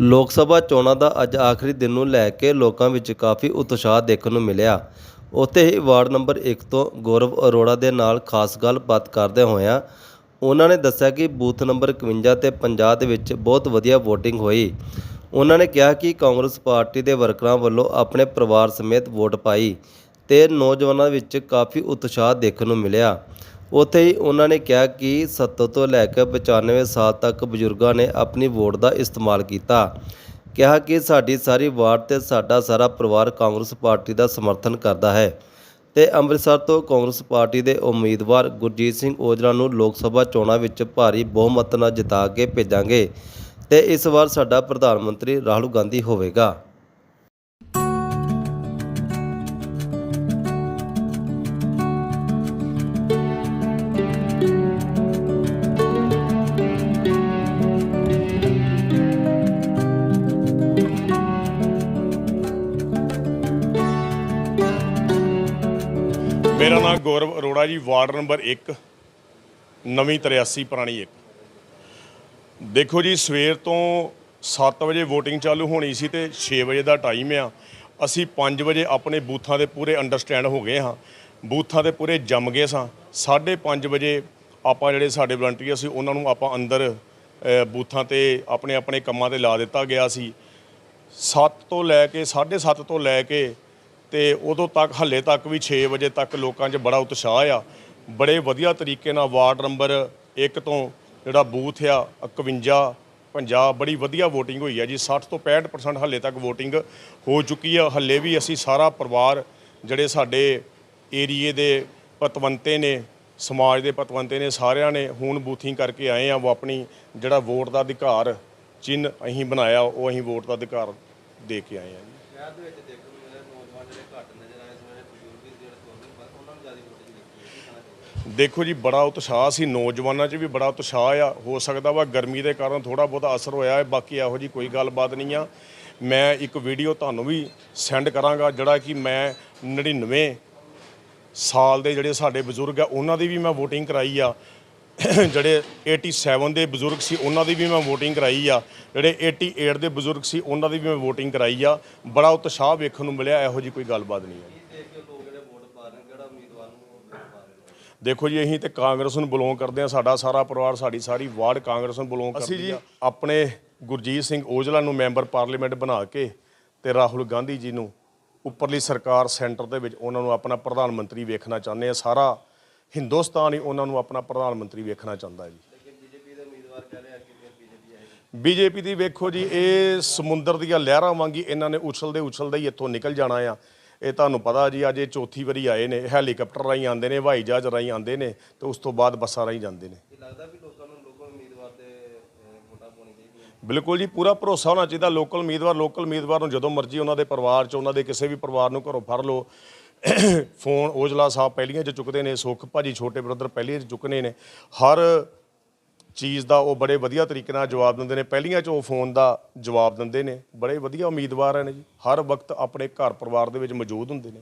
ਲੋਕ ਸਭਾ ਚੋਣਾਂ ਦਾ ਅੱਜ ਆਖਰੀ ਦਿਨ ਨੂੰ ਲੈ ਕੇ ਲੋਕਾਂ ਵਿੱਚ ਕਾਫੀ ਉਤਸ਼ਾਹ ਦੇਖਣ ਨੂੰ ਮਿਲਿਆ। ਉੱਥੇ ਹੀ ਵਾਰਡ ਨੰਬਰ 1 ਤੋਂ ਗੌਰਵ ਅਰੋੜਾ ਦੇ ਨਾਲ ਖਾਸ ਗੱਲਬਾਤ ਕਰਦੇ ਹੋਇਆਂ ਉਹਨਾਂ ਨੇ ਦੱਸਿਆ ਕਿ ਬੂਥ ਨੰਬਰ 51 ਤੇ 50 ਦੇ ਵਿੱਚ ਬਹੁਤ ਵਧੀਆ VOTING ਹੋਈ। ਉਹਨਾਂ ਨੇ ਕਿਹਾ ਕਿ ਕਾਂਗਰਸ ਪਾਰਟੀ ਦੇ ਵਰਕਰਾਂ ਵੱਲੋਂ ਆਪਣੇ ਪਰਿਵਾਰ ਸਮੇਤ ਵੋਟ ਪਾਈ ਤੇ ਨੌਜਵਾਨਾਂ ਵਿੱਚ ਕਾਫੀ ਉਤਸ਼ਾਹ ਦੇਖਣ ਨੂੰ ਮਿਲਿਆ। ਉੱਥੇ ਹੀ ਉਹਨਾਂ ਨੇ ਕਿਹਾ ਕਿ 70 ਤੋਂ ਲੈ ਕੇ 95 ਸਾਲ ਤੱਕ ਬਜ਼ੁਰਗਾਂ ਨੇ ਆਪਣੀ ਵੋਟ ਦਾ ਇਸਤੇਮਾਲ ਕੀਤਾ। ਕਿਹਾ ਕਿ ਸਾਡੀ ਸਾਰੀ ਵਾਰਡ ਤੇ ਸਾਡਾ ਸਾਰਾ ਪਰਿਵਾਰ ਕਾਂਗਰਸ ਪਾਰਟੀ ਦਾ ਸਮਰਥਨ ਕਰਦਾ ਹੈ ਤੇ ਅੰਮ੍ਰਿਤਸਰ ਤੋਂ ਕਾਂਗਰਸ ਪਾਰਟੀ ਦੇ ਉਮੀਦਵਾਰ ਗੁਰਜੀਤ ਸਿੰਘ ਔਜਲਾ ਨੂੰ ਲੋਕ ਸਭਾ ਚੋਣਾਂ ਵਿੱਚ ਭਾਰੀ ਬਹੁਮਤ ਨਾਲ ਜਿਤਾ ਕੇ ਭੇਜਾਂਗੇ ਤੇ ਇਸ ਵਾਰ ਸਾਡਾ ਪ੍ਰਧਾਨ ਮੰਤਰੀ ਰਾਹੁਲ ਗਾਂਧੀ ਹੋਵੇਗਾ। ਮੇਰਾ ਨਾਮ ਗੌਰਵ ਅਰੋੜਾ ਜੀ, ਵਾਰਡ ਨੰਬਰ 1 ਨਵੀਂ 83 ਪੁਰਾਣੀ 1 ਦੇਖੋ ਜੀ, ਸਵੇਰ ਤੋਂ 7 ਵਜੇ VOTING ਚਾਲੂ ਹੋਣੀ ਸੀ ਤੇ 6 ਵਜੇ ਦਾ ਟਾਈਮ ਆ। ਅਸੀਂ 5 ਵਜੇ ਆਪਣੇ ਬੂਥਾਂ ਦੇ ਪੂਰੇ ਅੰਡਰਸਟੈਂਡ ਹੋ ਗਏ ਹਾਂ। ਬੂਥਾਂ ਦੇ ਪੂਰੇ ਜੰਮ ਗਏ ਸਾਂ। 5:30 ਵਜੇ ਆਪਾਂ ਜਿਹੜੇ ਸਾਡੇ ਵਲੰਟੀਅਰ ਸੀ, ਉਹਨਾਂ ਨੂੰ ਆਪਾਂ ਅੰਦਰ ਬੂਥਾਂ ਤੇ ਆਪਣੇ ਆਪਣੇ ਕੰਮਾਂ ਤੇ ਲਾ ਦਿੱਤਾ ਗਿਆ ਸੀ। 7 ਤੋਂ ਲੈ ਕੇ 7:30 ਤੋਂ ਲੈ ਕੇ ਤੇ ਉਦੋਂ ਤੱਕ, ਹੱਲੇ ਤੱਕ ਵੀ 6 ਵਜੇ ਤੱਕ ਲੋਕਾਂ 'ਚ ਬੜਾ ਉਤਸ਼ਾਹ ਆ। ਬੜੇ ਵਧੀਆ ਤਰੀਕੇ ਨਾਲ ਵਾਰਡ ਨੰਬਰ 1 ਤੋਂ ਜਿਹੜਾ ਬੂਥ ਆ 51 50 ਬੜੀ ਵਧੀਆ VOTING ਹੋਈ ਆ ਜੀ। 60 ਤੋਂ 65% ਹੱਲੇ ਤੱਕ VOTING ਹੋ ਚੁੱਕੀ ਆ। ਹੱਲੇ ਵੀ ਅਸੀਂ ਸਾਰਾ ਪਰਿਵਾਰ ਜਿਹੜੇ ਸਾਡੇ ਏਰੀਏ ਦੇ ਪਤਵੰਤੇ ਨੇ, ਸਮਾਜ ਦੇ ਪਤਵੰਤੇ ਨੇ, ਸਾਰਿਆਂ ਨੇ ਹੁਣ ਬੂਥਿੰਗ ਕਰਕੇ ਆਏ ਆ। ਉਹ ਆਪਣੀ ਜਿਹੜਾ ਵੋਟ ਦਾ ਅਧਿਕਾਰ ਚਿੰਨ ਅਸੀਂ ਬਣਾਇਆ, ਉਹ ਅਸੀਂ ਵੋਟ ਦਾ ਅਧਿਕਾਰ ਦੇ ਕੇ ਆਏ ਆ ਜੀ। ਦੇਖੋ ਜੀ, ਬੜਾ ਉਤਸ਼ਾਹ ਸੀ, ਨੌਜਵਾਨਾਂ 'ਚ ਵੀ ਬੜਾ ਉਤਸ਼ਾਹ ਆ। ਹੋ ਸਕਦਾ ਵਾ ਗਰਮੀ ਦੇ ਕਾਰਨ ਥੋੜਾ ਬਹੁਤਾ ਅਸਰ ਹੋਇਆ ਹੈ, ਬਾਕੀ ਇਹੋ ਜੀ ਕੋਈ ਗੱਲਬਾਤ ਨਹੀਂ ਆ। ਮੈਂ ਇੱਕ ਵੀਡੀਓ ਤੁਹਾਨੂੰ ਵੀ ਸੈਂਡ ਕਰਾਂਗਾ, ਜਿਹੜਾ ਕਿ ਮੈਂ 99 ਸਾਲ ਦੇ ਜਿਹੜੇ ਸਾਡੇ ਬਜ਼ੁਰਗ ਆ, ਉਹਨਾਂ ਦੀ ਵੀ ਮੈਂ VOTING ਕਰਾਈ ਆ। ਜਿਹੜੇ 87 ਦੇ ਬਜ਼ੁਰਗ ਸੀ ਉਹਨਾਂ ਦੀ ਵੀ ਮੈਂ VOTING ਕਰਾਈ ਆ। ਜਿਹੜੇ 88 ਦੇ ਬਜ਼ੁਰਗ ਸੀ ਉਹਨਾਂ ਦੀ ਵੀ ਮੈਂ VOTING ਕਰਾਈ ਆ। ਬੜਾ ਉਤਸ਼ਾਹ ਵੇਖਣ ਨੂੰ ਮਿਲਿਆ ਇਹੋ ਜੀ ਕੋਈ ਗੱਲਬਾਤ ਨਹੀਂ ਹੈ। ਦੇਖ ਜੀ ਅਸੀਂ ਤੇ ਕਾਂਗਰਸ ਨੂੰ ਬਿਲੋਂਗ ਕਰਦੇ ਆ ਸਾਡਾ ਸਾਰਾ ਪਰਿਵਾਰ ਸਾਡੀ ਸਾਰੀ ਵਾਰਡ ਕਾਂਗਰਸ ਨੂੰ ਬਿਲੋਂਗ ਕਰਦੀ ਆ। ਅਸੀਂ ਜੀ ਆਪਣੇ ਗੁਰਜੀਤ ਸਿੰਘ ਔਜਲਾ ਨੂੰ ਮੈਂਬਰ ਪਾਰਲੀਮੈਂਟ ਬਣਾ ਕੇ ਤੇ ਰਾਹੁਲ ਗਾਂਧੀ ਜੀ ਨੂੰ ਉੱਪਰਲੀ ਸਰਕਾਰ ਸੈਂਟਰ ਦੇ ਵਿੱਚ ਉਹਨਾਂ ਨੂੰ ਆਪਣਾ ਪ੍ਰਧਾਨ ਮੰਤਰੀ ਵੇਖਣਾ ਚਾਹੁੰਦੇ ਆ। ਸਾਰਾ ਹਿੰਦੁਸਤਾਨ ਹੀ ਉਹਨਾਂ ਨੂੰ ਆਪਣਾ ਪ੍ਰਧਾਨ ਮੰਤਰੀ ਵੇਖਣਾ ਚਾਹੁੰਦਾ ਹੈ ਜੀ। ਲੇਕਿਨ ਬੀਜੇਪੀ ਦੇ ਦੀ ਵੇਖੋ ਜੀ, ਇਹ ਸਮੁੰਦਰ ਦੀਆਂ ਲਹਿਰਾਂ ਵਾਂਗੀ ਇਹਨਾਂ ਨੇ ਉਛਲਦੇ ਉਛਲਦੇ ਹੀ ਇੱਥੋਂ ਨਿਕਲ ਜਾਣਾ ਆ। ਇਹ ਤੁਹਾਨੂੰ ਪਤਾ ਜੀ, ਅੱਜ ਇਹ ਚੌਥੀ ਵਾਰੀ ਆਏ ਨੇ, ਹੈਲੀਕਾਪਟਰ ਰਾਹੀਂ ਆਉਂਦੇ ਨੇ, ਹਵਾਈ ਜਹਾਜ਼ ਰਾਹੀਂ ਆਉਂਦੇ ਨੇ, ਤੇ ਉਸ ਤੋਂ ਬਾਅਦ ਬੱਸਾਂ ਰਾਹੀਂ ਜਾਂਦੇ ਨੇ। ਲੱਗਦਾ ਵੀ ਲੋਕਾਂ ਨੂੰ ਲੋਕਲ ਉਮੀਦਵਾਰ ਤੇ ਵੋਟਾਂ ਪਾਉਣੀ ਚਾਹੀਦੀਆਂ ਬਿਲਕੁਲ ਜੀ, ਪੂਰਾ ਭਰੋਸਾ ਹੋਣਾ ਚਾਹੀਦਾ, ਲੋਕਲ ਉਮੀਦਵਾਰ ਲੋਕਲ ਉਮੀਦਵਾਰ ਨੂੰ ਜਦੋਂ ਮਰਜ਼ੀ ਉਹਨਾਂ ਦੇ ਪਰਿਵਾਰ 'ਚ, ਉਹਨਾਂ ਦੇ ਕਿਸੇ ਵੀ ਪਰਿਵਾਰ ਨੂੰ ਘਰੋਂ ਫੜ ਲਓ। ਫੋਨ ਔਜਲਾ ਸਾਹਿਬ ਪਹਿਲੀਆਂ 'ਚ ਚੁੱਕਦੇ ਨੇ, ਸੁਖ ਭਾਜੀ ਛੋਟੇ ਬ੍ਰਦਰ ਪਹਿਲੀਆਂ 'ਚ ਚੁੱਕਨੇ ਨੇ। ਹਰ ਚੀਜ਼ ਦਾ ਉਹ ਬੜੇ ਵਧੀਆ ਤਰੀਕੇ ਨਾਲ ਜਵਾਬ ਦਿੰਦੇ ਨੇ। ਪਹਿਲੀਆਂ 'ਚ ਉਹ ਫੋਨ ਦਾ ਜਵਾਬ ਦਿੰਦੇ ਨੇ। ਬੜੇ ਵਧੀਆ ਉਮੀਦਵਾਰ ਹਨ ਜੀ। ਹਰ ਵਕਤ ਆਪਣੇ ਘਰ ਪਰਿਵਾਰ ਦੇ ਵਿੱਚ ਮੌਜੂਦ ਹੁੰਦੇ ਨੇ।